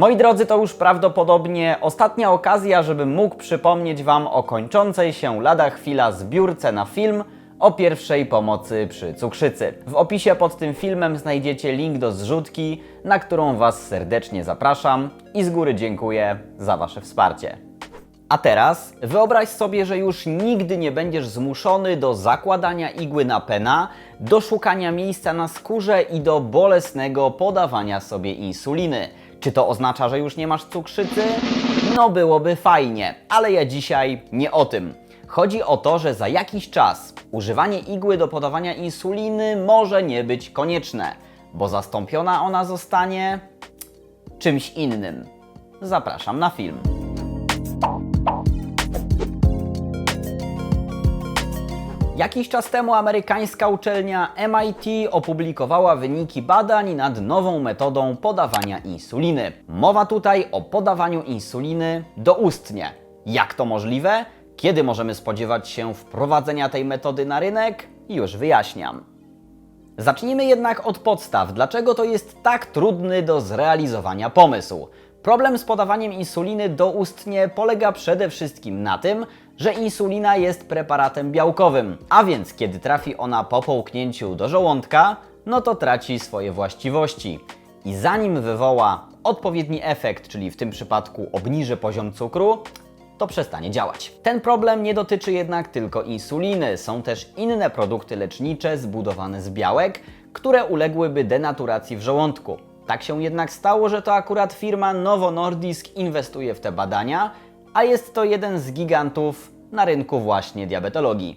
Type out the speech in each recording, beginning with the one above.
Moi drodzy, to już prawdopodobnie ostatnia okazja, żebym mógł przypomnieć Wam o kończącej się lada chwila zbiórce na film o pierwszej pomocy przy cukrzycy. W opisie pod tym filmem znajdziecie link do zrzutki, na którą Was serdecznie zapraszam i z góry dziękuję za Wasze wsparcie. A teraz wyobraź sobie, że już nigdy nie będziesz zmuszony do zakładania igły na pena, do szukania miejsca na skórze i do bolesnego podawania sobie insuliny. Czy to oznacza, że już nie masz cukrzycy? No byłoby fajnie, ale ja dzisiaj nie o tym. Chodzi o to, że za jakiś czas używanie igły do podawania insuliny może nie być konieczne, bo zastąpiona ona zostanie czymś innym. Zapraszam na film. Jakiś czas temu amerykańska uczelnia MIT opublikowała wyniki badań nad nową metodą podawania insuliny. Mowa tutaj o podawaniu insuliny doustnie. Jak to możliwe? Kiedy możemy spodziewać się wprowadzenia tej metody na rynek? Już wyjaśniam. Zacznijmy jednak od podstaw. Dlaczego to jest tak trudny do zrealizowania pomysł? Problem z podawaniem insuliny doustnie polega przede wszystkim na tym, że insulina jest preparatem białkowym, a więc kiedy trafi ona po połknięciu do żołądka, no to traci swoje właściwości. I zanim wywoła odpowiedni efekt, czyli w tym przypadku obniży poziom cukru, to przestanie działać. Ten problem nie dotyczy jednak tylko insuliny. Są też inne produkty lecznicze zbudowane z białek, które uległyby denaturacji w żołądku. Tak się jednak stało, że to akurat firma Novo Nordisk inwestuje w te badania, a jest to jeden z gigantów na rynku właśnie diabetologii.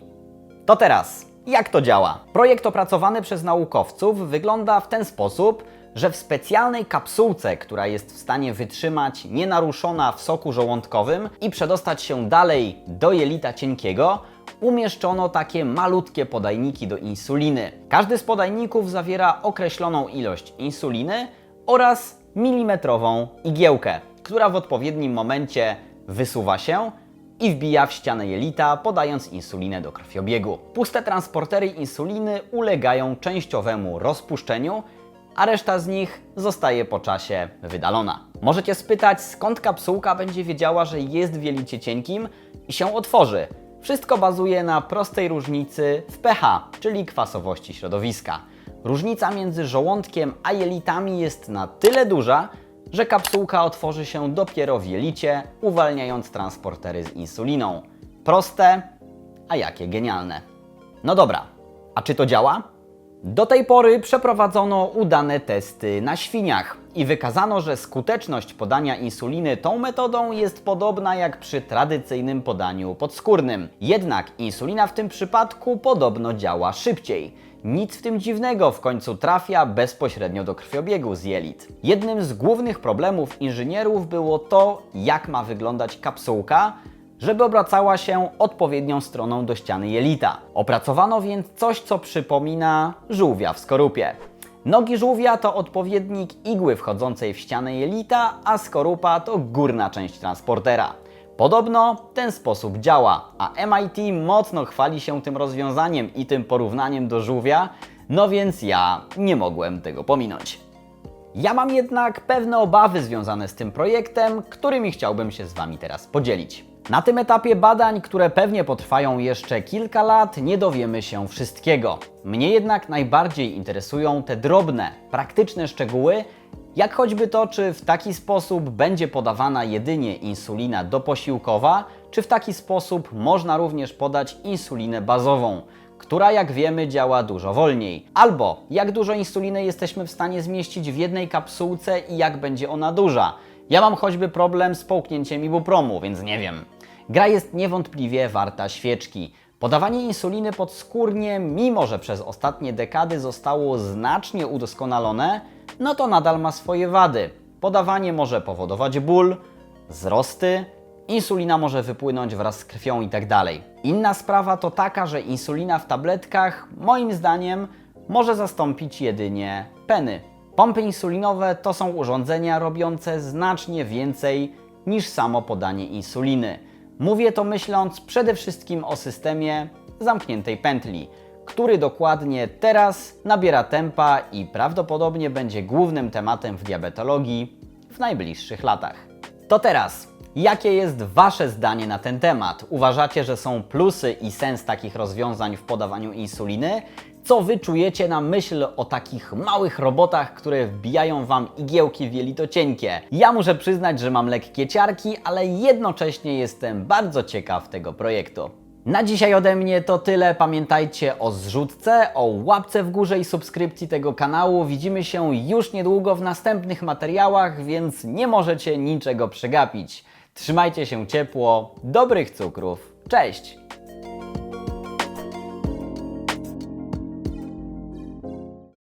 To teraz, jak to działa? Projekt opracowany przez naukowców wygląda w ten sposób, że w specjalnej kapsułce, która jest w stanie wytrzymać nienaruszona w soku żołądkowym i przedostać się dalej do jelita cienkiego, umieszczono takie malutkie podajniki do insuliny. Każdy z podajników zawiera określoną ilość insuliny oraz milimetrową igiełkę, która w odpowiednim momencie wysuwa się i wbija w ścianę jelita, podając insulinę do krwiobiegu. Puste transportery insuliny ulegają częściowemu rozpuszczeniu, a reszta z nich zostaje po czasie wydalona. Możecie spytać, skąd kapsułka będzie wiedziała, że jest w jelicie cienkim i się otworzy. Wszystko bazuje na prostej różnicy w pH, czyli kwasowości środowiska. Różnica między żołądkiem a jelitami jest na tyle duża, że kapsułka otworzy się dopiero w jelicie, uwalniając transportery z insuliną. Proste, a jakie genialne. No dobra, a czy to działa? Do tej pory przeprowadzono udane testy na świniach i wykazano, że skuteczność podania insuliny tą metodą jest podobna jak przy tradycyjnym podaniu podskórnym. Jednak insulina w tym przypadku podobno działa szybciej. Nic w tym dziwnego, w końcu trafia bezpośrednio do krwiobiegu z jelit. Jednym z głównych problemów inżynierów było to, jak ma wyglądać kapsułka, żeby obracała się odpowiednią stroną do ściany jelita. Opracowano więc coś, co przypomina żółwia w skorupie. Nogi żółwia to odpowiednik igły wchodzącej w ścianę jelita, a skorupa to górna część transportera. Podobno ten sposób działa, a MIT mocno chwali się tym rozwiązaniem i tym porównaniem do żółwia, no więc ja nie mogłem tego pominąć. Ja mam jednak pewne obawy związane z tym projektem, którymi chciałbym się z Wami teraz podzielić. Na tym etapie badań, które pewnie potrwają jeszcze kilka lat, nie dowiemy się wszystkiego. Mnie jednak najbardziej interesują te drobne, praktyczne szczegóły, jak choćby to, czy w taki sposób będzie podawana jedynie insulina doposiłkowa, czy w taki sposób można również podać insulinę bazową, która jak wiemy działa dużo wolniej. Albo jak dużo insuliny jesteśmy w stanie zmieścić w jednej kapsułce i jak będzie ona duża. Ja mam choćby problem z połknięciem ibupromu, więc nie wiem. Gra jest niewątpliwie warta świeczki. Podawanie insuliny podskórnie, mimo że przez ostatnie dekady zostało znacznie udoskonalone, no to nadal ma swoje wady. Podawanie może powodować ból, wzrosty, insulina może wypłynąć wraz z krwią itd. Inna sprawa to taka, że insulina w tabletkach, moim zdaniem, może zastąpić jedynie peny. Pompy insulinowe to są urządzenia robiące znacznie więcej niż samo podanie insuliny. Mówię to myśląc przede wszystkim o systemie zamkniętej pętli, który dokładnie teraz nabiera tempa i prawdopodobnie będzie głównym tematem w diabetologii w najbliższych latach. To teraz, jakie jest Wasze zdanie na ten temat? Uważacie, że są plusy i sens takich rozwiązań w podawaniu insuliny? Co Wy czujecie na myśl o takich małych robotach, które wbijają Wam igiełki w jelito cienkie? Ja muszę przyznać, że mam lekkie ciarki, ale jednocześnie jestem bardzo ciekaw tego projektu. Na dzisiaj ode mnie to tyle. Pamiętajcie o zrzutce, o łapce w górze i subskrypcji tego kanału. Widzimy się już niedługo w następnych materiałach, więc nie możecie niczego przegapić. Trzymajcie się ciepło, dobrych cukrów. Cześć!